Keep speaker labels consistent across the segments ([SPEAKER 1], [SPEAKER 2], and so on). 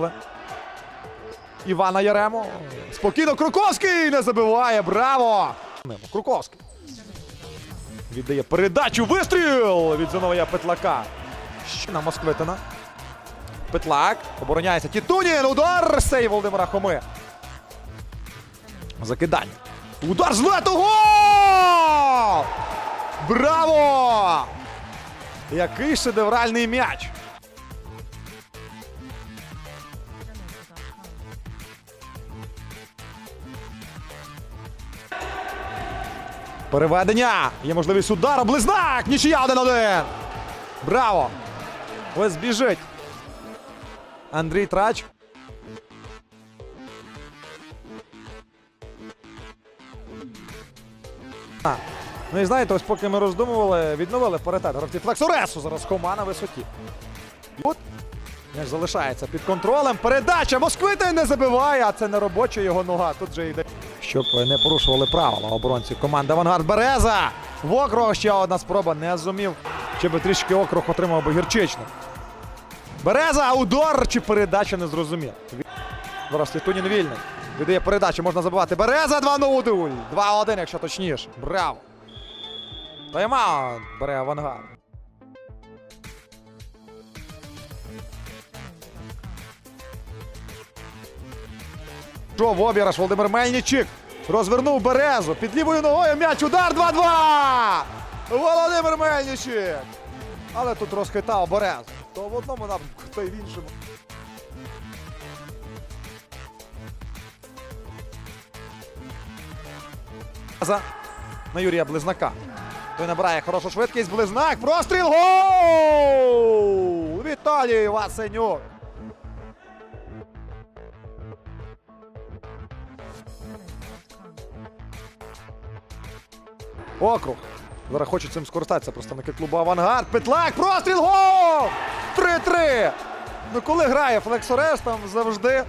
[SPEAKER 1] бачили. Івана Яремо. Спокійно Круковський не забиває. Браво! Круковський. Віддає передачу. Вистріл від Зиновія Петлака. Ще на Москвитина. Петлак. Обороняється. Тітунін. Удар. Сей Володимира Хоми. Закидання. Удар з лету. Гол! Браво! Який шедевральний м'яч. Переведення. Є можливість удару. Близнак. Нічия 1-1. Браво! Ось біжить. Андрій Трач. Ну і знаєте, ось поки ми роздумували, відновили паритет гравців Флексоресу. Зараз Хома на висоті. От м'яч залишається під контролем. Передача Москвити не забиває, а це не робоча його нога. Тут же йде. Щоб не порушували правила оборонці команди Авангард Береза. В округ ще одна спроба не зумів. Чи би трішки округ отримав би гірчичну. Береза, удар чи передача не зрозумів. Зараз Тітунін вільний. Віддає передачу, можна забивати. Береза 2-0. 2-1, якщо точніше. Браво. Тайм-аут бере авангард. Що в обіграш Володимир Мельничик. Розвернув Березу. Під лівою ногою м'яч. Удар 2-2. Володимир Мельничик. Але тут розхитав Березу. То в одному напрямку, то й в іншому. На Юрія Близнака. Той набирає хорошу швидкість. Близнак. Простріл. Гол! Віталій Васенюк. Округ. Зараз хочуть цим скористатися представники клубу Авангард. Петлак. Простріл. Гол! 3-3. Ну коли грає Флексорес, там завжди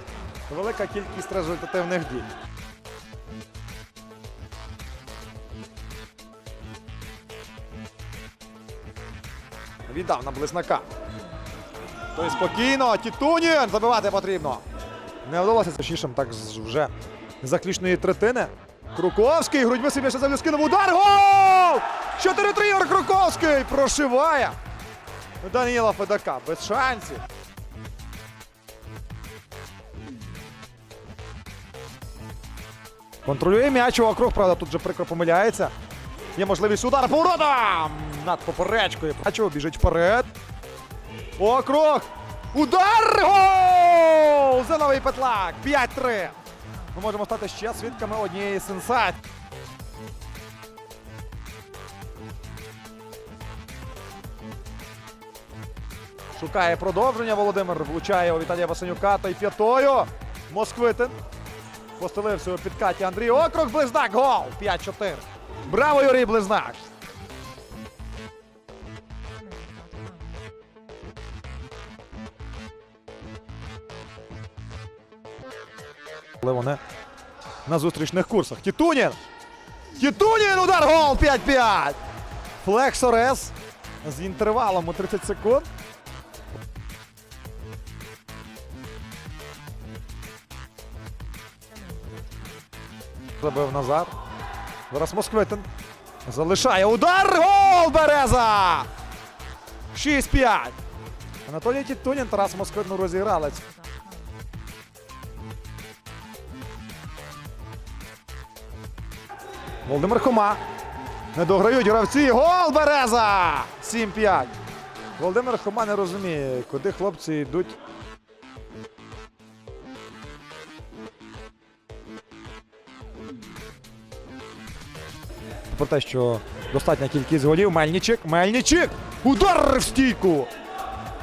[SPEAKER 1] велика кількість результативних дій. Віддав на близнака. Той спокійно. Тітунін забивати потрібно. Не вдалося точнішим так вже заключної третини. Круковський. Грудьми собі ще завжди скинув. Удар. Гол! 4-3 Ігор Круковський прошиває. Даніла Федака без шансів. Контролює м'яч округ, правда, тут же прикро помиляється. Є можливість удара по воротам! Над поперечкою. Бачу, біжить вперед. Округ! Удар! Гол! Зеновий петлак! 5-3. Ми можемо стати ще свідками однієї сенсації. Шукає продовження Володимир. Влучає у Віталія Васенюка та й п'ятою. Москвитин. Постелився у підкаті Андрій Округ. Близнак. Гол! 5-4. Браво, Юрій Близнак! Але вони на зустрічних курсах. Тітунін! Тітунін! Удар! Гол! 5-5! Флексорес з інтервалом у 30 секунд. Забив назад. Зараз Москвитин. Залишає удар. Гол! Береза! 6-5. Анатолій Тітунін, Тарас Москвитин розіграли. Володимир Хома. Не дограють гравці. Гол Береза! 7-5. Володимир Хома не розуміє, куди хлопці йдуть. Про те, що достатня кількість голів. Мельничик. Мельничик! Удар в стійку!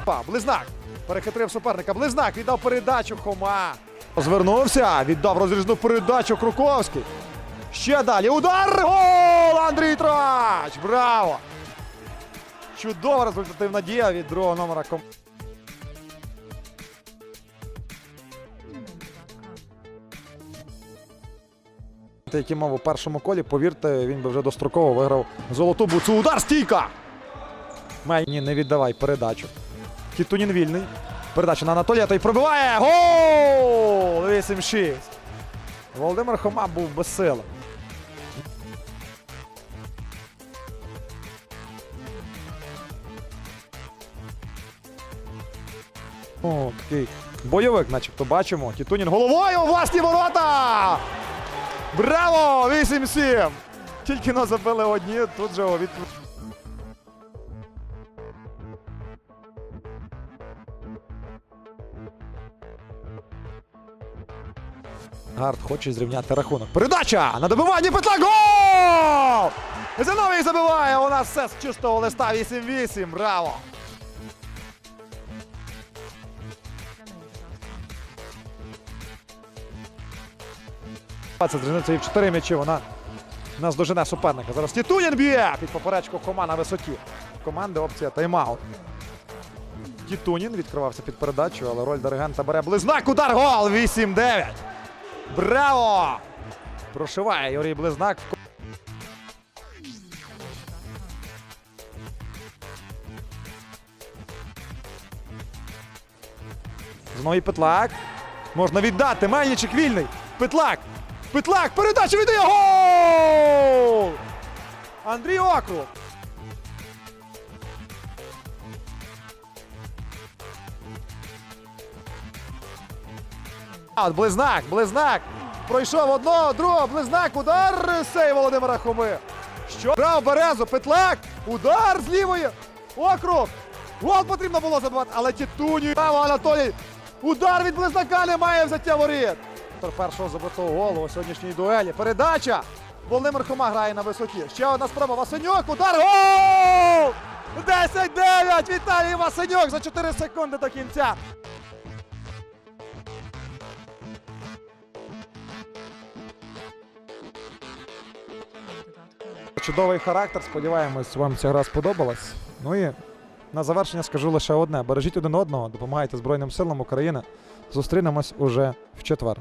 [SPEAKER 1] Па, Близнак. Перехитрив суперника. Близнак віддав передачу Хома. Звернувся, віддав розрізну передачу Круковський. Ще далі. Удар! Гол! Андрій Трач! Браво! Чудова результативна дія від другого номера ком. Який мав у першому колі, повірте, він би вже достроково виграв золоту буцу. Удар стійка! Мені не віддавай передачу. Тітунін вільний. Передача на Анатолія, той пробиває. Гол! 8-6. Володимир Хома був безсилим. О, такий бойовик, начебто бачимо. Тітунін головою у власні ворота! Браво! 8-7! Тільки но забили одні, тут же від... Гард хоче зрівняти рахунок. Передача! На добиванні петла! Гол! Зиновій забиває! У нас все з чистого листа 8-8. Браво! Це і в 4 м'ячі вона нас дожене суперника. Зараз Тітунін б'є під поперечку Хома на висоті. Команди опція тайм-аут. Тітунін відкривався під передачу, але роль диригента бере близнак. Удар гол! 8-9. Браво! Прошиває Юрій Близнак. Знову і Петлак. Можна віддати. Мельничик вільний. Петлак. Петлак. Передача віддає. Гол! Андрій Округ. От Близнак, Близнак. Пройшов одного, другого, Близнак, удар сей Володимира Хоми. Що? Брав Березу, Петлак, удар з лівої. Округ. Гол потрібно було забивати, але Тітуні. Анатолій. Удар від Близнака немає взяття воріт. Автор першого забитого голу у сьогоднішній дуелі. Передача. Володимир Хома грає на висоті. Ще одна спроба. Васенюк. Удар. Гол! 10-9. Віталій Васенюк за 4 секунди до кінця. Чудовий характер. Сподіваємось, вам ця гра сподобалась. Ну і на завершення скажу лише одне: бережіть один одного, допомагайте Збройним силам України. Зустрінемось уже в четвер.